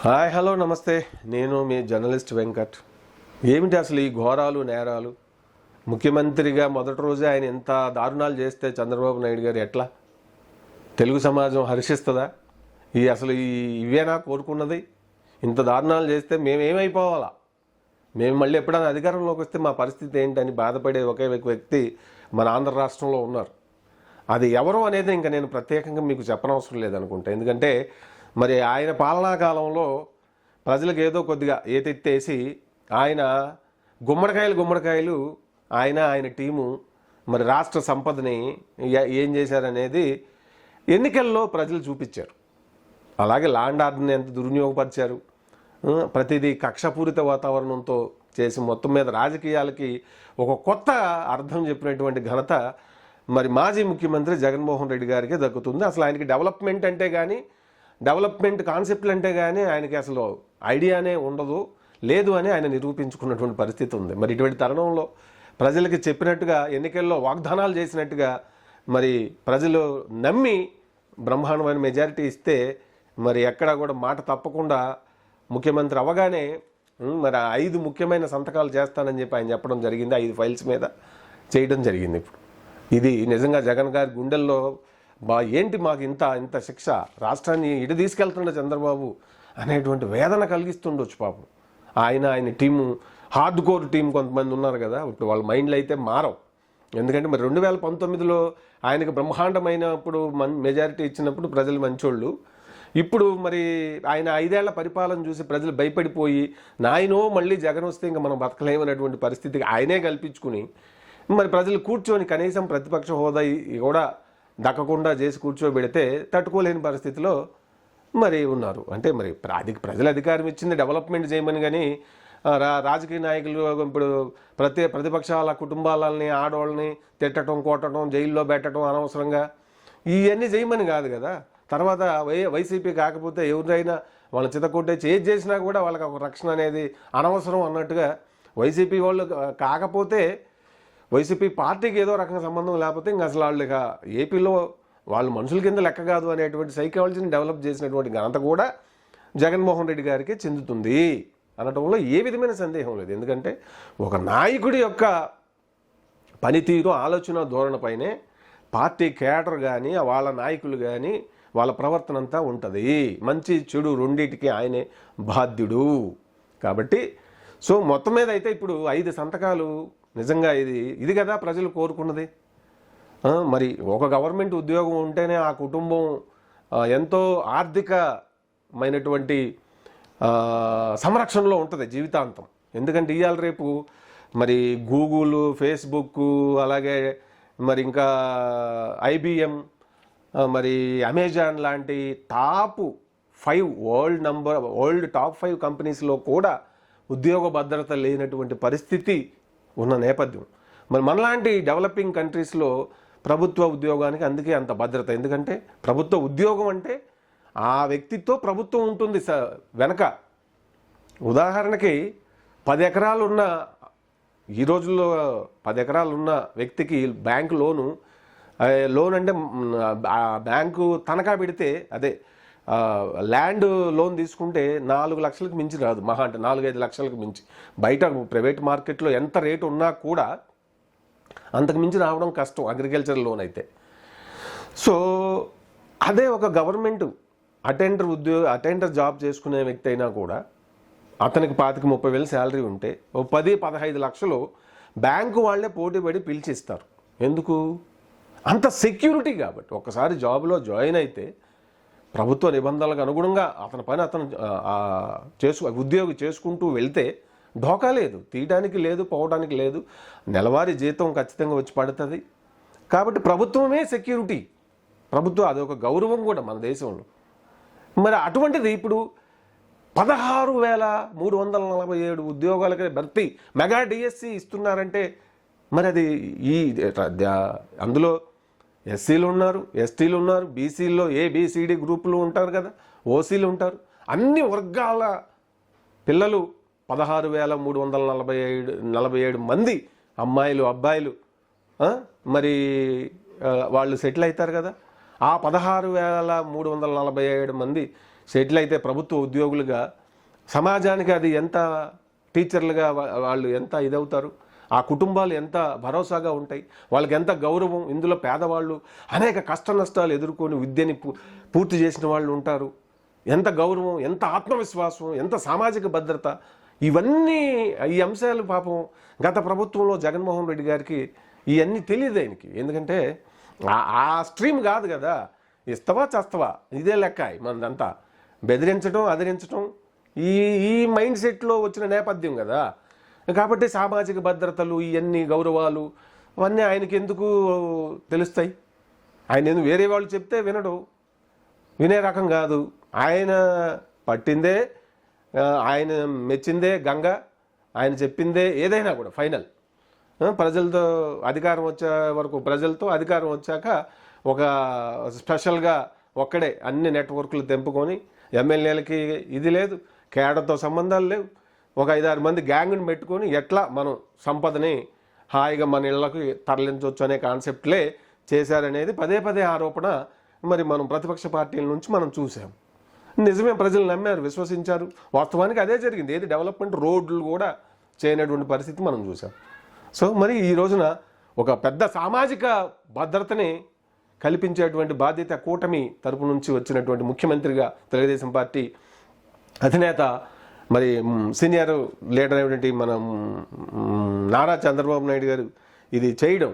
Hi hello నమస్తే. నేను మీ journalist Venkat. ఏమిటి అసలు ఈ ఘోరాలు నేరాలు? ముఖ్యమంత్రిగా మొదటి రోజే ఆయన ఎంత దారుణాలు చేస్తే చంద్రబాబు నాయుడు గారు ఎట్లా? తెలుగు సమాజం హర్షిస్తుందా? ఈ అసలు ఈ ఇవేనా కోరుకున్నది? ఇంత దారుణాలు చేస్తే మేమేమైపోవాలా? మేము మళ్ళీ ఎప్పుడైనా అధికారంలోకి వస్తే మా పరిస్థితి ఏంటని బాధపడే ఒకే ఒక వ్యక్తి మన ఆంధ్ర రాష్ట్రంలో ఉన్నారు. అది ఎవరు అనేది ఇంకా నేను ప్రత్యేకంగా మీకు చెప్పనవసరం లేదనుకుంటా ఎందుకంటే మరి ఆయన పాలనా కాలంలో ప్రజలకు ఏదో కొద్దిగా ఏతెత్తేసి ఆయన గుమ్మడికాయలు గుమ్మడికాయలు ఆయన ఆయన టీము మరి రాష్ట్ర సంపదని ఏం చేశారనేది ఎన్నికల్లో ప్రజలు చూపించారు. అలాగే ల్యాండ్ ఆర్డర్ని ఎంత దుర్వినియోగపరిచారు. ప్రతిదీ కక్షపూరిత వాతావరణంతో చేసి మొత్తం మీద రాజకీయాలకి ఒక కొత్త అర్థం చెప్పినటువంటి ఘనత మరి మాజీ ముఖ్యమంత్రి జగన్మోహన్ రెడ్డి గారికి దక్కుతుంది. అసలు ఆయనకి డెవలప్మెంట్ అంటే కానీ డెవలప్మెంట్ కాన్సెప్ట్లు అంటే కానీ ఆయనకి అసలు ఐడియానే ఉండదు లేదు అని ఆయన నిరూపించుకున్నటువంటి పరిస్థితి ఉంది. మరి ఇటువంటి తరుణంలో ప్రజలకి చెప్పినట్టుగా ఎన్నికల్లో వాగ్దానాలు చేసినట్టుగా మరి ప్రజలు నమ్మి బ్రహ్మాండమైన మెజారిటీ ఇస్తే మరి ఎక్కడా కూడా మాట తప్పకుండా ముఖ్యమంత్రి అవ్వగానే మరి ఐదు ముఖ్యమైన సంతకాలు చేస్తానని చెప్పి ఆయన చెప్పడం జరిగింది ఐదు ఫైల్స్ మీద చేయడం జరిగింది ఇప్పుడు. ఇది నిజంగా జగన్ గారి గుండెల్లో బా ఏంటి మాకు ఇంత ఇంత శిక్ష? రాష్ట్రాన్ని ఇటు తీసుకెళ్తున్న చంద్రబాబు అనేటువంటి వేదన కలిగిస్తుండొచ్చు పాపం. ఆయన ఆయన టీము హార్డ్ కోర్ టీం కొంతమంది ఉన్నారు కదా ఇప్పుడు వాళ్ళ మైండ్లు అయితే మారవు. ఎందుకంటే మరి రెండు వేల పంతొమ్మిదిలో ఆయనకు బ్రహ్మాండమైనప్పుడు మన్ మెజారిటీ ఇచ్చినప్పుడు ప్రజలు మంచోళ్ళు. ఇప్పుడు మరి ఆయన ఐదేళ్ళ పరిపాలన చూసి ప్రజలు భయపడిపోయి నాయనో మళ్ళీ జగన్ వస్తే ఇంకా మనం బతకలేమనేటువంటి పరిస్థితికి ఆయనే కల్పించుకుని మరి ప్రజలు కూర్చొని కనీసం ప్రతిపక్ష హోదా కూడా దక్కకుండా చేసి కూర్చోబెడితే తట్టుకోలేని పరిస్థితిలో మరి ఉన్నారు. అంటే మరి ప్ర- అది అధికారం ఇచ్చింది డెవలప్మెంట్ చేయమని కానీ రా రాజకీయ నాయకులు ఇప్పుడు ప్రతి ప్రతిపక్షాల కుటుంబాలని ఆడవాళ్ళని తిట్టడం కొట్టడం జైల్లో పెట్టడం అనవసరంగా ఇవన్నీ చేయమని కాదు కదా. తర్వాత వై వైసీపీ కాకపోతే ఎవరైనా వాళ్ళని చితకొట్టే చేజ్ చేసినా కూడా వాళ్ళకి ఒక రక్షణ అనేది అనవసరం అన్నట్టుగా వైసీపీ వాళ్ళు కాకపోతే వైసీపీ పార్టీకి ఏదో రకంగా సంబంధం లేకపోతే ఇంకా అసలు వాళ్ళు ఇక ఏపీలో వాళ్ళు మనుషుల కింద లెక్క కాదు అనేటువంటి సైకాలజీని డెవలప్ చేసినటువంటి ఘనత కూడా జగన్మోహన్ రెడ్డి గారికి చెందుతుంది అనటంలో ఏ విధమైన సందేహం లేదు. ఎందుకంటే ఒక నాయకుడి యొక్క పనితీరు ఆలోచన ధోరణిపైనే పార్టీ కేటర్ కానీ వాళ్ళ నాయకులు కానీ వాళ్ళ ప్రవర్తన అంతా ఉంటుంది. మంచి చెడు రెండింటికి ఆయనే బాధ్యుడు. కాబట్టి సో మొత్తం మీద అయితే ఇప్పుడు ఐదు సంతకాలు నిజంగా ఇది ఇది కదా ప్రజలు కోరుకున్నది. మరి ఒక గవర్నమెంట్ ఉద్యోగం ఉంటేనే ఆ కుటుంబం ఎంతో ఆర్థికమైనటువంటి సంరక్షణలో ఉంటుంది జీవితాంతం. ఎందుకంటే ఇవాళ రేపు మరి గూగుల్ ఫేస్బుక్ అలాగే మరి ఇంకా ఐబిఎం మరి అమెజాన్ లాంటి top five world number world top five కంపెనీస్లో కూడా ఉద్యోగ భద్రత లేనటువంటి పరిస్థితి ఉన్న నేపథ్యం. మరి మనలాంటి డెవలపింగ్ కంట్రీస్లో ప్రభుత్వ ఉద్యోగానికి అందుకే అంత భద్రత. ఎందుకంటే ప్రభుత్వ ఉద్యోగం అంటే ఆ వ్యక్తితో ప్రభుత్వం ఉంటుంది స వెనక. ఉదాహరణకి పది ఎకరాలు ఉన్న ఈ రోజుల్లో పది ఎకరాలు ఉన్న వ్యక్తికి బ్యాంకు లోను లోన్ అంటే బ్యాంకు తనఖా పెడితే అదే ల్యాండ్ లోన్ తీసుకుంటే నాలుగు లక్షలకు మించి రాదు. మహా అంటే నాలుగైదు లక్షలకు మించి. బయట ప్రైవేట్ మార్కెట్లో ఎంత రేటు ఉన్నా కూడా అంతకు మించి రావడం కష్టం అగ్రికల్చర్ లోన్ అయితే. సో అదే ఒక గవర్నమెంట్ అటెండర్ ఉద్యోగ అటెండర్ జాబ్ చేసుకునే వ్యక్తి అయినా కూడా అతనికి పాతిక ముప్పై వేలు శాలరీ ఉంటే ఓ పది పదహైదు లక్షలు బ్యాంకు వాళ్ళే పోటీ పడి పిలిచిస్తారు. ఎందుకు? అంత సెక్యూరిటీ కాబట్టి. ఒకసారి జాబ్లో జాయిన్ అయితే ప్రభుత్వ నిబంధనలకు అనుగుణంగా అతని పని అతను చేసు ఉద్యోగి చేసుకుంటూ వెళ్తే ఢోకా లేదు తీయడానికి లేదు పోవడానికి లేదు నెలవారీ జీతం ఖచ్చితంగా వచ్చి పడుతుంది. కాబట్టి ప్రభుత్వమే సెక్యూరిటీ ప్రభుత్వం అదొక గౌరవం కూడా మన దేశంలో. మరి అటువంటిది ఇప్పుడు పదహారు వేల మూడు వందల నలభై ఏడు ఉద్యోగాలకి భర్తీ మెగా డిఎస్సి ఇస్తున్నారంటే మరి అది ఈ అందులో ఎస్సీలు ఉన్నారు ఎస్టీలు ఉన్నారు బీసీల్లో ఏబిసిడి గ్రూపులు ఉంటారు కదా ఓసీలు ఉంటారు. అన్ని వర్గాల పిల్లలు పదహారు వేల మూడు వందల నలభై ఏడు నలభై ఏడు మంది అమ్మాయిలు అబ్బాయిలు మరి వాళ్ళు సెటిల్ అవుతారు కదా. ఆ పదహారు వేల మూడు వందల నలభై ఏడు మంది సెటిల్ అయితే ప్రభుత్వ ఉద్యోగులుగా సమాజానికి అది ఎంత టీచర్లుగా వాళ్ళు ఎంత ఇదవుతారు? ఆ కుటుంబాలు ఎంత భరోసాగా ఉంటాయి వాళ్ళకి ఎంత గౌరవం ఇందులో పేదవాళ్ళు అనేక కష్ట నష్టాలు ఎదుర్కొని విద్యని పూర్తి చేసిన వాళ్ళు ఉంటారు. ఎంత గౌరవం ఎంత ఆత్మవిశ్వాసం ఎంత సామాజిక భద్రత ఇవన్నీ ఈ అంశాలు పాపం గత ప్రభుత్వంలో జగన్మోహన్ రెడ్డి గారికి ఇవన్నీ తెలియదు ఆయనకి. ఎందుకంటే ఆ- స్ట్రీమ్ కాదు కదా. ఇస్తవా చస్తవా? ఇదే లెక్క. మనదంతా బెదిరించడం అదిరించడం ఈ ఈ మైండ్ సెట్లో వచ్చిన నేపథ్యం కదా. కాబట్టి సామాజిక భద్రతలు ఇవన్నీ గౌరవాలు అవన్నీ ఆయనకి ఎందుకు తెలుస్తాయి? ఆయన ఎందుకు వేరే వాళ్ళు చెప్తే వినడు. వినే రకం కాదు. ఆయన పట్టిందే ఆయన మెచ్చిందే గంగ. ఆయన చెప్పిందే ఏదైనా కూడా ఫైనల్. ప్రజలతో అధికారం వచ్చే వరకు ప్రజలతో అధికారం వచ్చాక ఒక స్పెషల్గా ఒక్కడే అన్ని నెట్వర్క్లు తెంపుకొని ఎమ్మెల్యేలకి ఇది లేదు కేడతో సంబంధాలు లేవు. ఒక ఐదారు మంది గ్యాంగ్ని పెట్టుకొని ఎట్లా మనం సంపదని హాయిగా మన ఇళ్ళకు తరలించవచ్చు అనే కాన్సెప్ట్లే చేశారనేది పదే పదే ఆరోపణ మరి మనం ప్రతిపక్ష పార్టీల నుంచి మనం చూసాం నిజమే ప్రజలు నమ్మారు విశ్వసించారు. వాస్తవానికి అదే జరిగింది. ఏది డెవలప్మెంట్ రోడ్లు కూడా చేయనటువంటి పరిస్థితి మనం చూసాం సో మరి ఈ రోజున ఒక పెద్ద సామాజిక భద్రతని కల్పించేటువంటి బాధ్యత కూటమి తరపు నుంచి వచ్చినటువంటి ముఖ్యమంత్రిగా తెలుగుదేశం పార్టీ అధినేత మరి సీనియర్ లీడర్ అయినటువంటి మనం నారా చంద్రబాబు నాయుడు గారు ఇది చేయడం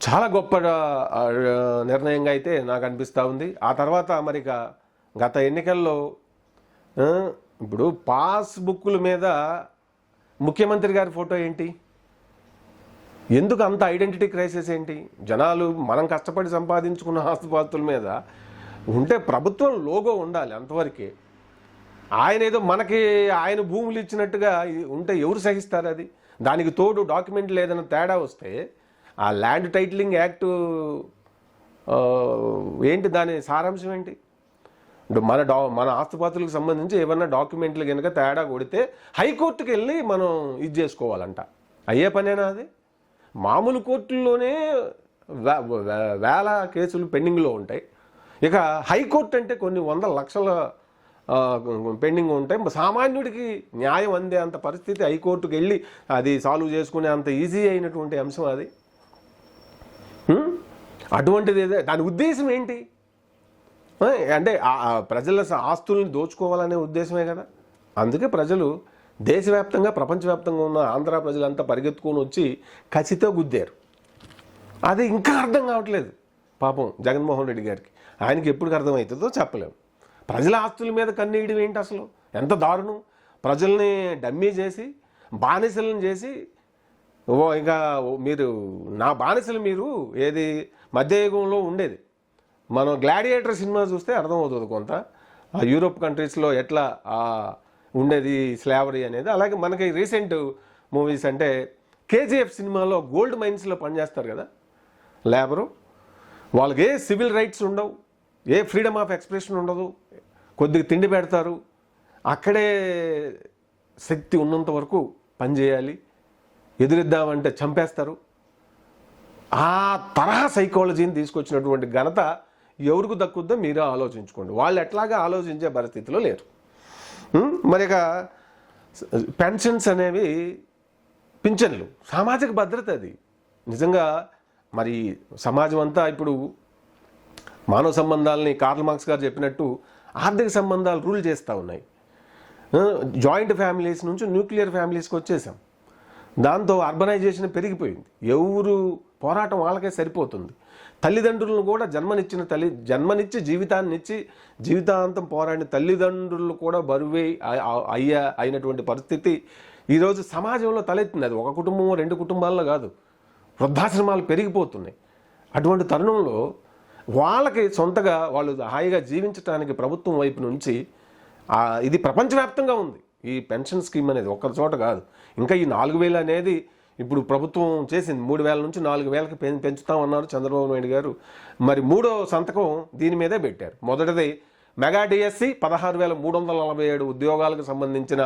చాలా గొప్ప నిర్ణయంగా అయితే నాకు అనిపిస్తూ ఉంది. ఆ తర్వాత మరిక గత ఎన్నికల్లో ఇప్పుడు ఇప్పుడు పాస్బుక్ల మీద ముఖ్యమంత్రి గారి ఫోటో ఏంటి? ఎందుకు అంత ఐడెంటిటీ క్రైసిస్ ఏంటి? జనాలు మనం కష్టపడి సంపాదించుకున్న ఆస్తుపాస్తుల మీద ఉంటే ప్రభుత్వం లోగో ఉండాలి అంతవరకే. ఆయన ఏదో మనకి ఆయన భూములు ఇచ్చినట్టుగా ఉంటే ఎవరు సహిస్తారు అది? దానికి తోడు డాక్యుమెంట్లు ఏదైనా తేడా వస్తే ఆ ల్యాండ్ టైటిలింగ్ యాక్ట్ ఏంటి దాని సారాంశం ఏంటి? ఇప్పుడు మన డా మన ఆస్తుపాతులకు సంబంధించి ఏమన్నా డాక్యుమెంట్లు కనుక తేడా కొడితే హైకోర్టుకి వెళ్ళి మనం ఇది చేసుకోవాలంట. అయ్యే పనేనా అది? మామూలు కోర్టుల్లోనే వేల కేసులు పెండింగ్లో ఉంటాయి. ఇక హైకోర్టు అంటే కొన్ని వందల లక్షల పెండింగ్ ఉంటాయి సామాన్యుడికి న్యాయం అందే అంత పరిస్థితి హైకోర్టుకి వెళ్ళి అది సాల్వ్ చేసుకునే అంత ఈజీ అయినటువంటి అంశం అది. అటువంటిది ఏదో దాని ఉద్దేశం ఏంటి? అంటే ప్రజల ఆస్తుల్ని దోచుకోవాలనే ఉద్దేశమే కదా. అందుకే ప్రజలు దేశవ్యాప్తంగా ప్రపంచవ్యాప్తంగా ఉన్న ఆంధ్ర ప్రజలంతా పరిగెత్తుకొని వచ్చి కసితో గుద్దారు. అది ఇంకా అర్థం కావట్లేదు. పాపం జగన్మోహన్ రెడ్డి గారికి. ఆయనకి ఎప్పుడు అర్థమవుతుందో చెప్పలేము ప్రజల ఆస్తుల మీద కన్నీయడం ఏంటి అసలు? ఎంత దారుణం. ప్రజల్ని డమ్మీ చేసి బానిసలను చేసి ఓ ఇంకా మీరు నా బానిసలు మీరు ఏది మధ్యయుగంలో ఉండేది. మనం గ్లాడియేటర్ సినిమా చూస్తే అర్థమవుతుంది కొంత. ఆ యూరోప్ కంట్రీస్లో ఎట్లా ఉండేది స్లావరీ అనేది. అలాగే మనకి రీసెంట్ మూవీస్ అంటే కేజీఎఫ్ సినిమాలో గోల్డ్ మైన్స్లో పనిచేస్తారు కదా లేబరు. వాళ్ళకి ఏ సివిల్ రైట్స్ ఉండవు ఏ ఫ్రీడమ్ ఆఫ్ ఎక్స్ప్రెషన్ ఉండదు. కొద్దిగా తిండి పెడతారు. అక్కడే శక్తి ఉన్నంత వరకు పనిచేయాలి ఎదురిద్దామంటే చంపేస్తారు. ఆ తరహా సైకాలజీని తీసుకొచ్చినటువంటి ఘనత ఎవరికి దక్కుద్దో మీరే ఆలోచించుకోండి. వాళ్ళు ఎట్లాగా ఆలోచించే పరిస్థితిలో లేరు. మరి ఇక పెన్షన్స్ అనేవి పింఛన్లు. సామాజిక భద్రత అది. నిజంగా మరి సమాజం అంతా ఇప్పుడు మానవ సంబంధాలని కార్ల్ మార్క్స్ గారు చెప్పినట్టు ఆర్థిక సంబంధాలు రూల్ చేస్తూ ఉన్నాయి. జాయింట్ ఫ్యామిలీస్ నుంచి న్యూక్లియర్ ఫ్యామిలీస్కి వచ్చేసాం. దాంతో అర్బనైజేషన్ పెరిగిపోయింది. ఎవరు పోరాటం వాళ్ళకే సరిపోతుంది. తల్లిదండ్రులను కూడా జన్మనిచ్చిన తల్లి జన్మనిచ్చి జీవితాన్ని ఇచ్చి జీవితాంతం పోరాడిన తల్లిదండ్రులు కూడా బరువే అయ్యా అయినటువంటి పరిస్థితి ఈరోజు సమాజంలో తలెత్తింది. అది ఒక కుటుంబం రెండు కుటుంబాల్లో కాదు. వృద్ధాశ్రమాలు పెరిగిపోతున్నాయి. అటువంటి తరుణంలో వాళ్ళకి సొంతగా వాళ్ళు హాయిగా జీవించడానికి ప్రభుత్వం వైపు నుంచి ఇది ప్రపంచవ్యాప్తంగా ఉంది. ఈ పెన్షన్ స్కీమ్ అనేది ఒక్క చోట కాదు. ఇంకా ఈ నాలుగు వేలు అనేది ఇప్పుడు ప్రభుత్వం చేసింది. మూడు వేల నుంచి నాలుగు వేలకు పెంచుతామన్నారు చంద్రబాబు నాయుడు గారు. మరి మూడో సంతకం దీని మీదే పెట్టారు. మొదటిది మెగా డిఎస్సి పదహారు వేల మూడు వందల నలభై ఏడు ఉద్యోగాలకు సంబంధించిన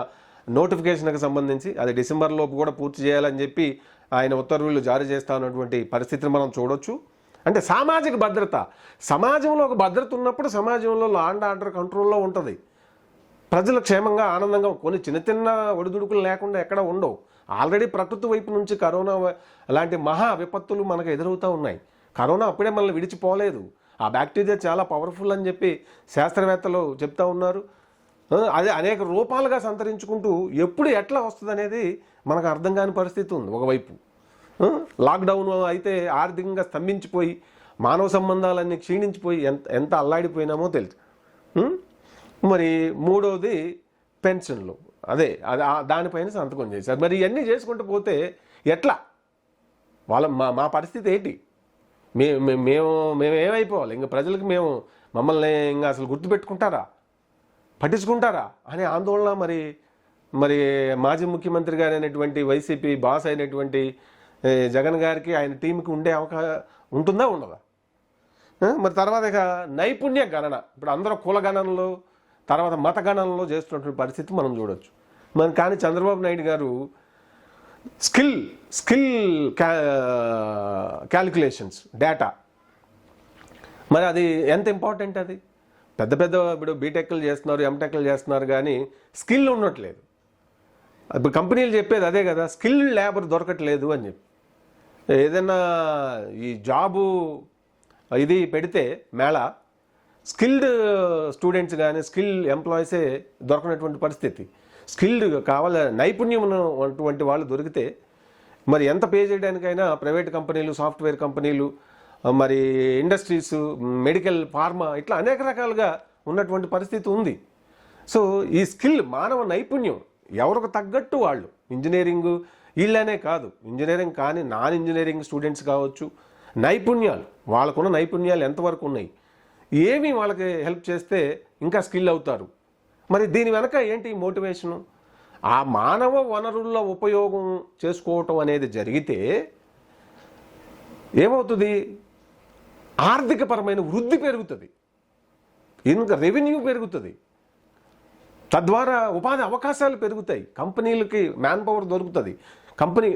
నోటిఫికేషన్కి సంబంధించి అది డిసెంబర్ లోపు కూడా పూర్తి చేయాలని చెప్పి ఆయన ఉత్తర్వులు జారీ చేస్తా ఉన్నటువంటి పరిస్థితిని మనం చూడొచ్చు. అంటే సామాజిక భద్రత. సమాజంలో ఒక భద్రత ఉన్నప్పుడు సమాజంలో లా అండ్ ఆర్డర్ కంట్రోల్లో ఉంటుంది. ప్రజలు క్షేమంగా ఆనందంగా కొన్ని చిన్న చిన్న ఒడిదుడుకులు లేకుండా ఎక్కడ ఉండవు. ఆల్రెడీ ప్రకృతి వైపు నుంచి కరోనా లాంటి మహా విపత్తులు మనకు ఎదురవుతూ ఉన్నాయి. కరోనా అప్పుడే మనల్ని విడిచిపోలేదు. ఆ బ్యాక్టీరియా చాలా పవర్ఫుల్ అని చెప్పి శాస్త్రవేత్తలు చెప్తా ఉన్నారు. అదే అనేక రూపాలుగా సంతరించుకుంటూ ఎప్పుడు ఎట్లా వస్తుంది అనేది మనకు అర్థం కాని పరిస్థితి ఉంది ఒకవైపు. లాక్డౌన్ అయితే ఆర్థికంగా స్తంభించిపోయి మానవ సంబంధాలన్నీ క్షీణించిపోయి ఎంత ఎంత అల్లాడిపోయినామో తెలుసు. మరి మూడోది పెన్షన్లు. అదే అది దానిపైన సంతకం చేశారు. మరి ఇవన్నీ చేసుకుంటూ పోతే ఎట్లా? వాళ్ళ మా మా పరిస్థితి ఏంటి? మే మేము మేము ఏమైపోవాలి? ఇంకా ప్రజలకు మేము మమ్మల్ని ఇంకా అసలు గుర్తుపెట్టుకుంటారా? పట్టించుకుంటారా? అనే ఆందోళన మరి మరి మాజీ ముఖ్యమంత్రి గారైనటువంటి వైసీపీ బాస్ అయినటువంటి జగన్ గారికి ఆయన టీంకి ఉండే అవకాశం ఉంటుందా ఉండదా? మరి తర్వాత ఇక నైపుణ్య గణన. ఇప్పుడు అందరూ కుల గణనలు తర్వాత మత గణనలో చేస్తున్నటువంటి పరిస్థితి మనం చూడొచ్చు. మరి కానీ చంద్రబాబు నాయుడు గారు స్కిల్ స్కిల్ క్యాలిక్యులేషన్స్ డేటా. మరి అది ఎంత ఇంపార్టెంట్ అది? పెద్ద పెద్ద ఇప్పుడు బీటెక్లు చేస్తున్నారు ఎంటెక్లు చేస్తున్నారు కానీ స్కిల్ ఉండట్లేదు. ఇప్పుడు కంపెనీలు చెప్పేది అదే కదా స్కిల్ లేబర్ దొరకట్లేదు అని చెప్పి. ఏదైనా ఈ జాబు ఇది పెడితే మేళ స్కిల్డ్ స్టూడెంట్స్ కానీ స్కిల్ ఎంప్లాయీసే దొరకనటువంటి పరిస్థితి. స్కిల్డ్ కావాల నైపుణ్యం అటువంటి వాళ్ళు దొరికితే మరి ఎంత పే చేయడానికైనా ప్రైవేట్ కంపెనీలు సాఫ్ట్వేర్ కంపెనీలు మరి ఇండస్ట్రీస్ మెడికల్ ఫార్మా ఇట్లా అనేక రకాలుగా ఉన్నటువంటి పరిస్థితి ఉంది. సో ఈ స్కిల్ మానవ నైపుణ్యం ఎవరికి తగ్గట్టు వాళ్ళు ఇంజనీరింగు వీళ్ళనే కాదు. ఇంజనీరింగ్ కానీ నాన్ ఇంజనీరింగ్ స్టూడెంట్స్ కావచ్చు నైపుణ్యాలు వాళ్ళకున్న నైపుణ్యాలు ఎంతవరకు ఉన్నాయి? ఏమి వాళ్ళకి హెల్ప్ చేస్తే ఇంకా స్కిల్ అవుతారు. మరి దీని వెనక ఏంటి మోటివేషను? ఆ మానవ వనరుల ఉపయోగం చేసుకోవటం అనేది జరిగితే ఏమవుతుంది? ఆర్థికపరమైన వృద్ధి పెరుగుతుంది. ఇంకా రెవెన్యూ పెరుగుతుంది. తద్వారా ఉపాధి అవకాశాలు పెరుగుతాయి. కంపెనీలకి మ్యాన్ పవర్ దొరుకుతుంది. కంపెనీ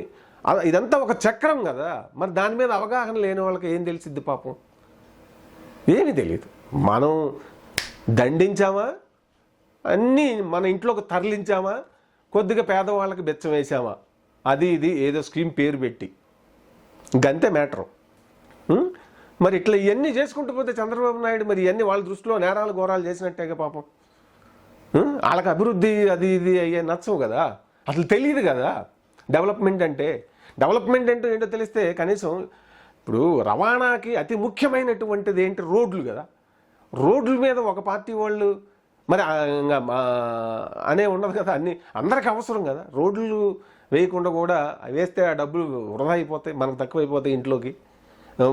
ఇదంతా ఒక చక్రం కదా. మరి దాని మీద అవగాహన లేని వాళ్ళకి ఏం తెలిసిద్ది పాపం? ఏమీ తెలియదు మనం దండించామా? అన్నీ మన ఇంట్లోకి తరలించామా? కొద్దిగా పేదవాళ్ళకి బెచ్చం వేసామా అది ఇది ఏదో స్కీమ్ పేరు పెట్టి. గంతే మ్యాటరు. మరి ఇట్లా ఇవన్నీ చేసుకుంటూ పోతే చంద్రబాబు నాయుడు మరి ఇవన్నీ వాళ్ళ దృష్టిలో నేరాలు ఘోరాలు చేసినట్టేగా పాపం? వాళ్ళకి అభివృద్ధి అది ఇది అయ్యే నచ్చవు కదా. అసలు తెలియదు కదా. డెవలప్మెంట్ అంటే డెవలప్మెంట్ అంటే ఏంటో తెలిస్తే కనీసం ఇప్పుడు రవాణాకి అతి ముఖ్యమైనటువంటిది ఏంటి రోడ్లు కదా. రోడ్ల మీద ఒక పార్టీ వాళ్ళు మరి ఇంకా మా అనే ఉండదు కదా. అన్ని అందరికి అవసరం కదా. రోడ్లు వేయకుండా కూడా వేస్తే ఆ డబ్బులు వృధా అయిపోతాయి మనకు తక్కువైపోతాయి ఇంట్లోకి.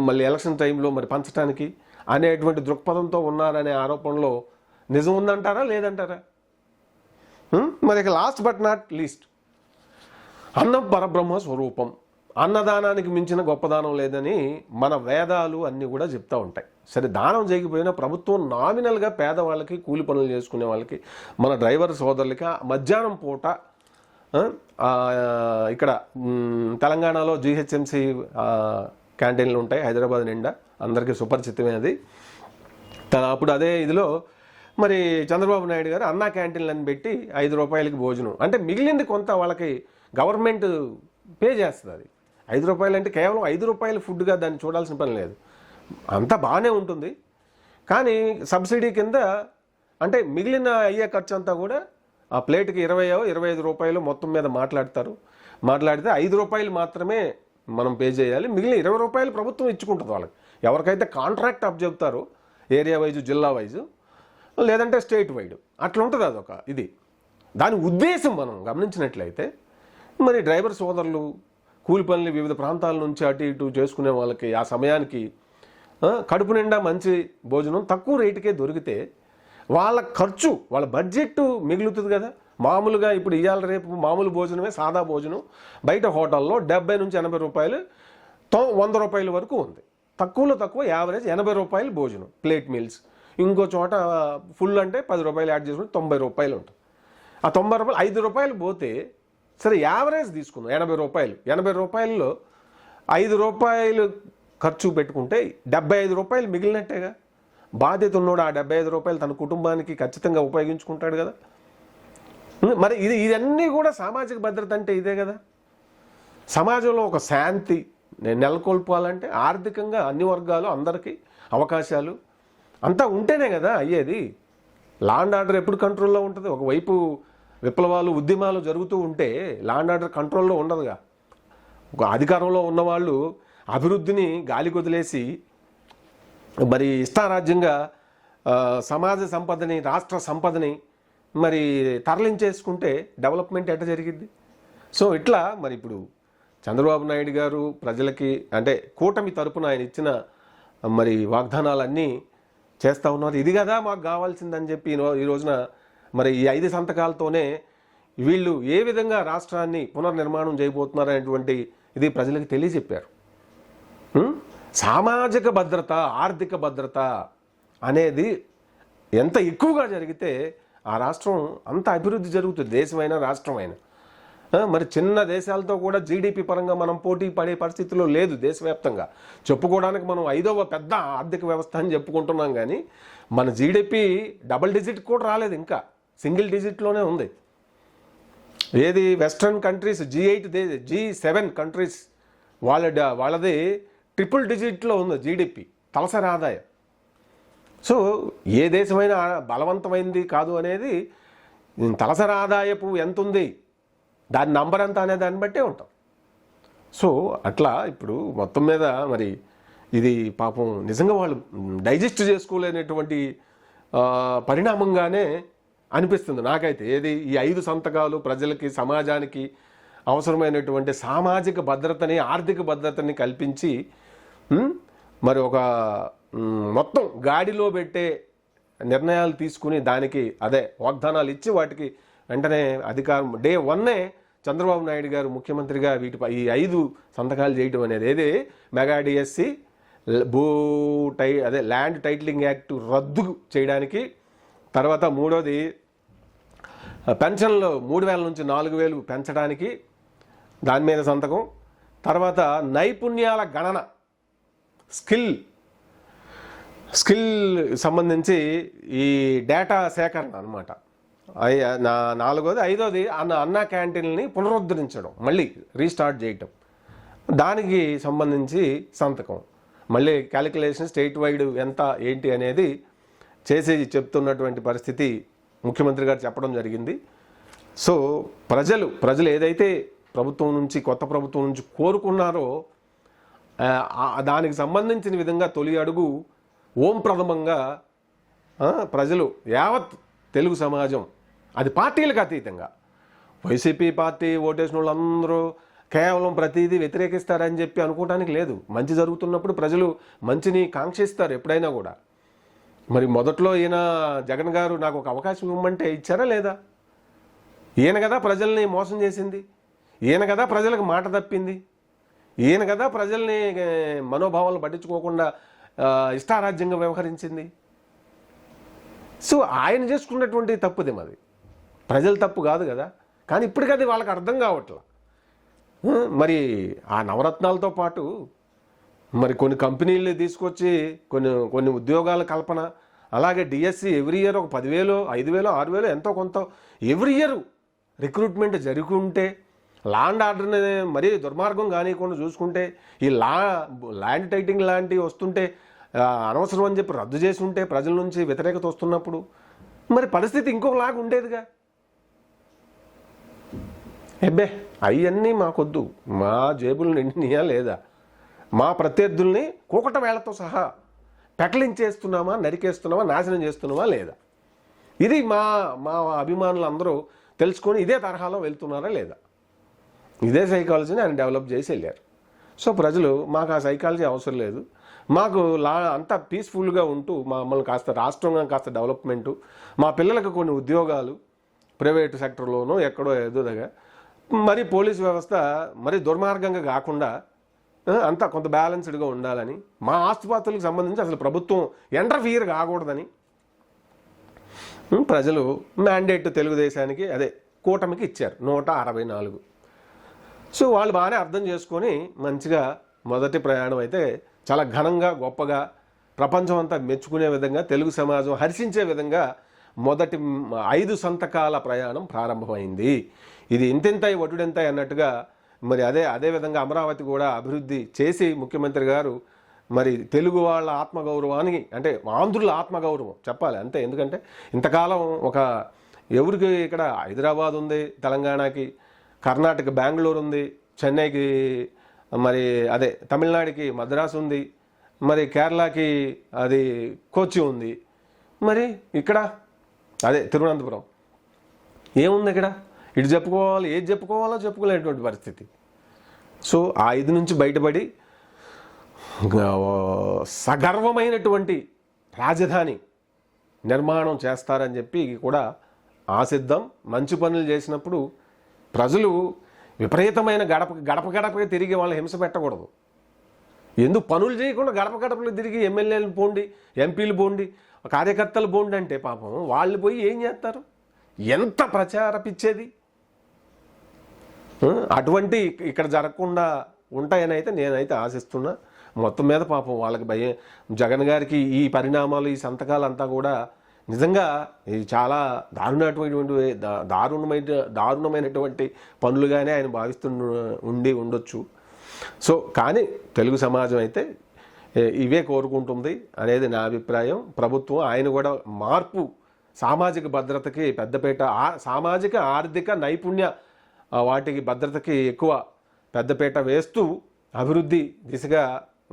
మళ్ళీ ఎలక్షన్ టైంలో మరి పంచడానికి అనేటువంటి దృక్పథంతో ఉన్నారనే ఆరోపణలో నిజం ఉందంటారా లేదంటారా? మరి ఇక లాస్ట్ బట్ నాట్ లీస్ట్. అన్నం పరబ్రహ్మ స్వరూపం అన్నదానానికి మించిన గొప్పదానం లేదని మన వేదాలు అన్నీ కూడా చెప్తూ ఉంటాయి. సరే దానం చేయకపోయినా ప్రభుత్వం నామినల్గా పేదవాళ్ళకి కూలి పనులు చేసుకునే వాళ్ళకి మన డ్రైవర్ సోదరులకి ఆ మధ్యాహ్నం పూట ఇక్కడ తెలంగాణలో జిహెచ్ఎంసి క్యాంటీన్లు ఉంటాయి హైదరాబాద్ నిండా. అందరికీ సుపరిచితమే అది. అప్పుడు అదే ఇదిలో మరి చంద్రబాబు నాయుడు గారు అన్నా క్యాంటీన్లను పెట్టి ఐదు రూపాయలకి భోజనం. అంటే మిగిలింది కొంత వాళ్ళకి గవర్నమెంట్ పే చేస్తుంది అది. ఐదు రూపాయలు అంటే కేవలం ఐదు రూపాయల ఫుడ్గా దాన్ని చూడాల్సిన పని లేదు. అంతా బాగానే ఉంటుంది. కానీ సబ్సిడీ కింద అంటే మిగిలిన అయ్యే ఖర్చు అంతా కూడా ఆ ప్లేట్కి ఇరవై ఇరవై ఐదు రూపాయలు మొత్తం మీద మాట్లాడతారు. మాట్లాడితే ఐదు రూపాయలు మాత్రమే మనం పే చేయాలి. మిగిలిన ఇరవై రూపాయలు ప్రభుత్వం ఇచ్చుకుంటుంది వాళ్ళకి. ఎవరికైతే కాంట్రాక్ట్ అప్ చెప్తారో ఏరియా వైజు జిల్లా వైజు లేదంటే స్టేట్ వైడ్. అట్లా ఉంటుంది అదొక ఇది. దాని ఉద్దేశం మనం గమనించినట్లయితే మరి డ్రైవర్ సోదరులు కూలి పనులు వివిధ ప్రాంతాల నుంచి అటు ఇటు చేసుకునే వాళ్ళకి ఆ సమయానికి కడుపు నిండా మంచి భోజనం తక్కువ రేటుకే దొరికితే వాళ్ళ ఖర్చు వాళ్ళ బడ్జెట్ మిగులుతుంది కదా. మామూలుగా ఇప్పుడు ఇవాళ రేపు మామూలు భోజనమే సాదా భోజనం. బయట హోటల్లో డెబ్బై నుంచి ఎనభై రూపాయలు తో వంద రూపాయల వరకు ఉంది. తక్కువలో తక్కువ యావరేజ్ ఎనభై రూపాయలు భోజనం ప్లేట్ మీల్స్. ఇంకో చోట ఫుల్ అంటే పది రూపాయలు యాడ్ చేసుకుంటే తొంభై రూపాయలు ఉంటుంది. ఆ తొంభై రూపాయలు ఐదు రూపాయలు పోతే సరే యావరేజ్ తీసుకుందాం. ఎనభై రూపాయలు. ఎనభై రూపాయల్లో ఐదు రూపాయలు ఖర్చు పెట్టుకుంటే డెబ్బై ఐదు రూపాయలు మిగిలినట్టేగా? బాధ్యత ఉన్నోడు ఆ డెబ్బై ఐదు రూపాయలు తన కుటుంబానికి ఖచ్చితంగా ఉపయోగించుకుంటాడు కదా? మరి ఇది ఇవన్నీ కూడా సామాజిక భద్రత అంటే ఇదే కదా? సమాజంలో ఒక శాంతి నెలకొల్పాలంటే ఆర్థికంగా అన్ని వర్గాలు అందరికీ అవకాశాలు అంతా ఉంటేనే కదా అయ్యేది. లా అండ్ ఆర్డర్ ఎప్పుడు కంట్రోల్లో ఉంటుంది? ఒకవైపు విప్లవాలు ఉద్యమాలు జరుగుతూ ఉంటే లాండ్ ఆర్డర్ కంట్రోల్లో ఉండదుగా. ఒక అధికారంలో ఉన్నవాళ్ళు అభివృద్ధిని గాలికి వదిలేసి మరి ఇష్టారాజ్యంగా సమాజ సంపదని రాష్ట్ర సంపదని మరి తరలించేసుకుంటే డెవలప్మెంట్ ఎట్ట జరిగింది సో ఇట్లా మరి ఇప్పుడు చంద్రబాబు నాయుడు గారు ప్రజలకి అంటే కూటమి తరపున ఆయన ఇచ్చిన మరి వాగ్దానాలన్నీ చేస్తూ ఉన్నారు. ఇది కదా మాకు కావాల్సిందని చెప్పి ఈ రోజున మరి ఈ ఐదు సంతకాలతోనే వీళ్ళు ఏ విధంగా రాష్ట్రాన్ని పునర్నిర్మాణం చేయబోతున్నారు అనేటువంటి ఇది ప్రజలకు తెలియజెప్పారు. సామాజిక భద్రత ఆర్థిక భద్రత అనేది ఎంత ఎక్కువగా జరిగితే ఆ రాష్ట్రం అంత అభివృద్ధి జరుగుతుంది. దేశమైనా రాష్ట్రమైనా. మరి చిన్న దేశాలతో కూడా జీడిపి పరంగా మనం పోటీ పడే పరిస్థితిలో లేదు దేశవ్యాప్తంగా. చెప్పుకోవడానికి మనం ఐదవ పెద్ద ఆర్థిక వ్యవస్థ అని చెప్పుకుంటున్నాం కానీ మన జీడిపి డబుల్ డిజిట్ కూడా రాలేదు ఇంకా. సింగిల్ డిజిట్లోనే ఉంది. ఏది western countries G eight G seven countries వాళ్ళ వాళ్ళది ట్రిపుల్ డిజిట్లో ఉంది జీడిపి తలసరి ఆదాయం. సో ఏ దేశమైనా బలవంతమైంది కాదు అనేది తలసరి ఆదాయపు ఎంత ఉంది దాని నంబర్ ఎంత అనే దాన్ని బట్టే ఉంటాం. సో అట్లా ఇప్పుడు మొత్తం మీద మరి ఇది పాపం నిజంగా వాళ్ళు డైజెస్ట్ చేసుకోలేనటువంటి పరిణామంగానే అనిపిస్తుంది నాకైతే. ఏది ఈ ఐదు సంతకాలు ప్రజలకి సమాజానికి అవసరమైనటువంటి సామాజిక భద్రతని ఆర్థిక భద్రతని కల్పించి మరి ఒక మొత్తం గాడిలో పెట్టే నిర్ణయాలు తీసుకుని దానికి అదే వాగ్దానాలు ఇచ్చి వాటికి వెంటనే అధికారం. డే వన్నే చంద్రబాబు నాయుడు గారు ముఖ్యమంత్రిగా వీటిపై ఈ ఐదు సంతకాలు చేయటం అనేది ఏది? మెగా డిఎస్సి భూ టై అదే ల్యాండ్ టైటిలింగ్ యాక్ట్ రద్దు చేయడానికి తర్వాత మూడోది పెన్షన్లు మూడు వేల నుంచి నాలుగు వేలు పెంచడానికి దాని మీద సంతకం. తర్వాత నైపుణ్యాల గణన స్కిల్ స్కిల్ సంబంధించి ఈ డేటా సేకరణ అనమాట నా నాలుగోది ఐదోది అన్న అన్న క్యాంటీన్ని పునరుద్ధరించడం మళ్ళీ రీస్టార్ట్ చేయటం. దానికి సంబంధించి సంతకం. మళ్ళీ క్యాలిక్యులేషన్ స్టేట్ వైడ్ ఎంత ఏంటి అనేది చేసి చెప్తున్నటువంటి పరిస్థితి ముఖ్యమంత్రి గారు చెప్పడం జరిగింది. సో ప్రజలు ప్రజలు ఏదైతే ప్రభుత్వం నుంచి కొత్త ప్రభుత్వం నుంచి కోరుకున్నారో దానికి సంబంధించిన విధంగా తొలి అడుగు ఓం ప్రథమంగా ప్రజలు యావత్ తెలుగు సమాజం అది పార్టీలకు అతీతంగా. వైసీపీ పార్టీ ఓటేసిన వాళ్ళందరూ కేవలం ప్రతిదీ వ్యతిరేకిస్తారని చెప్పి అనుకోవడానికి లేదు. మంచి జరుగుతున్నప్పుడు ప్రజలు మంచిని కాంక్షిస్తారు ఎప్పుడైనా కూడా. మరి మొదట్లో ఈయన జగన్ గారు నాకు ఒక అవకాశం ఇవ్వమంటే ఇచ్చారా లేదా? ఈయన కదా ప్రజల్ని మోసం చేసింది. ఈయన కదా ప్రజలకు మాట తప్పింది. ఈయన కదా ప్రజల్ని మనోభావాలు మనోభావాలను పట్టించుకోకుండా ఇష్టారాజ్యంగా వ్యవహరించింది. సో ఆయన చేసుకున్నటువంటి తప్పుది మాది. ప్రజల తప్పు కాదు కదా. కానీ ఇప్పటికది వాళ్ళకి అర్థం కావట్లా. మరి ఆ నవరత్నాలతో పాటు మరి కొన్ని కంపెనీలు తీసుకొచ్చి కొన్ని కొన్ని ఉద్యోగాల కల్పన. అలాగే డిఎస్సి ఎవ్రీ ఇయర్ ఒక పదివేలు ఐదు వేలు ఆరు వేలు ఎంతో కొంత ఎవ్రీ ఇయర్ రిక్రూట్మెంట్ జరుగుంటే ల్యాండ్ ఆర్డర్ని మరీ దుర్మార్గం కానీయకుండా చూసుకుంటే ఈ లా ల్యాండ్ టైటింగ్ లాంటివి వస్తుంటే అనవసరం అని చెప్పి రద్దు చేసి ఉంటే ప్రజల నుంచి వ్యతిరేకత వస్తున్నప్పుడు మరి పరిస్థితి ఇంకొకలాగా ఉండేదిగా. ఎబ్బే అవన్నీ మాకొద్దు. మా జేబులు నిండినయా లేదా? మా ప్రత్యర్థుల్ని కూకట వేళతో సహా పెకలించేస్తున్నామా నరికేస్తున్నామా నాశనం చేస్తున్నామా లేదా? ఇది మా మా అభిమానులు అందరూ తెలుసుకొని ఇదే తరహాలో వెళ్తున్నారా లేదా? ఇదే సైకాలజీని ఆయన డెవలప్ చేసి వెళ్ళారు. సో ప్రజలు మాకు ఆ సైకాలజీ అవసరం లేదు. మాకు లా అంతా పీస్ఫుల్గా ఉంటూ మమ్మల్ని కాస్త రాష్ట్రంగా కాస్త డెవలప్మెంటు మా పిల్లలకు కొన్ని ఉద్యోగాలు ప్రైవేటు సెక్టర్లోనూ ఎక్కడో ఎదురుగా మరి పోలీస్ వ్యవస్థ మరి దుర్మార్గంగా కాకుండా అంతా కొంత బ్యాలెన్స్డ్గా ఉండాలని మా ఆస్తుపాస్తులకు సంబంధించి అసలు ప్రభుత్వం ఎంటర్ఫియర్ కాకూడదని. ప్రజలు మ్యాండేట్ తెలుగుదేశానికి అదే కూటమికి ఇచ్చారు నూట అరవై నాలుగు. సో వాళ్ళు బాగానే అర్థం చేసుకొని మంచిగా మొదటి ప్రయాణం అయితే చాలా ఘనంగా గొప్పగా ప్రపంచం అంతా మెచ్చుకునే విధంగా తెలుగు సమాజం హర్షించే విధంగా మొదటి ఐదు సంతకాల ప్రయాణం ప్రారంభమైంది. ఇది ఇంతెంతాయి ఒటుడెంతాయి అన్నట్టుగా మరి అదే అదే విధంగా అమరావతి కూడా అభివృద్ధి చేసి ముఖ్యమంత్రి గారు మరి తెలుగు వాళ్ళ ఆత్మగౌరవానికి అంటే ఆంధ్రుల ఆత్మగౌరవం చెప్పాలి అంతే. ఎందుకంటే ఇంతకాలం ఒక ఎవరికి ఇక్కడ హైదరాబాద్ ఉంది తెలంగాణకి కర్ణాటక బెంగళూరు ఉంది చెన్నైకి మరి అదే తమిళనాడుకి మద్రాసు ఉంది మరి కేరళకి అది కోచి ఉంది. మరి ఇక్కడ అదే తిరువనంతపురం. ఏముంది ఇక్కడ? ఇటు చెప్పుకోవాలి ఏది చెప్పుకోవాలో చెప్పుకోలేనటువంటి పరిస్థితి. సో ఆ ఇది నుంచి బయటపడి సగర్వమైనటువంటి రాజధాని నిర్మాణం చేస్తారని చెప్పి కూడా ఆశిద్దాం మంచి పనులు చేసినప్పుడు ప్రజలు విపరీతమైన గడప గడప గడపగా తిరిగి వాళ్ళు హింస పెట్టకూడదు. ఎందుకు పనులు చేయకుండా గడప గడపలు తిరిగి ఎమ్మెల్యేలు పోండి ఎంపీలు పోండి కార్యకర్తలు పోండి అంటే పాపం వాళ్ళు పోయి ఏం చేస్తారు? ఎంత ప్రచార పిచ్చేది? అటువంటి ఇక్కడ జరగకుండా ఉంటాయని అయితే నేనైతే ఆశిస్తున్నా. మొత్తం మీద పాపం వాళ్ళకి భయం. జగన్ గారికి ఈ పరిణామాలు ఈ సంతకాలంతా కూడా నిజంగా ఇది చాలా దారుణమైనటువంటి దారుణమైన దారుణమైనటువంటి పనులుగానే ఆయన భావిస్తు ఉండి ఉండొచ్చు. సో కానీ తెలుగు సమాజం అయితే ఇవే కోరుకుంటుంది అనేది నా అభిప్రాయం. ప్రభుత్వం ఆయన కూడా మార్పు సామాజిక భద్రతకి పెద్దపీట ఆ- సామాజిక ఆర్థిక నైపుణ్య వాటికి భద్రతకి ఎక్కువ పెద్దపీట వేస్తూ అభివృద్ధి దిశగా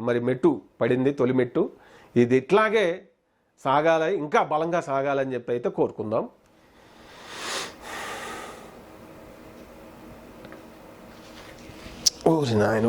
మరి మెట్టు పడింది తొలి మెట్టు. ఇది ఇట్లాగే సాగాలి ఇంకా బలంగా సాగాలని చెప్పి అయితే కోరుకుందాం. ఓ నాయన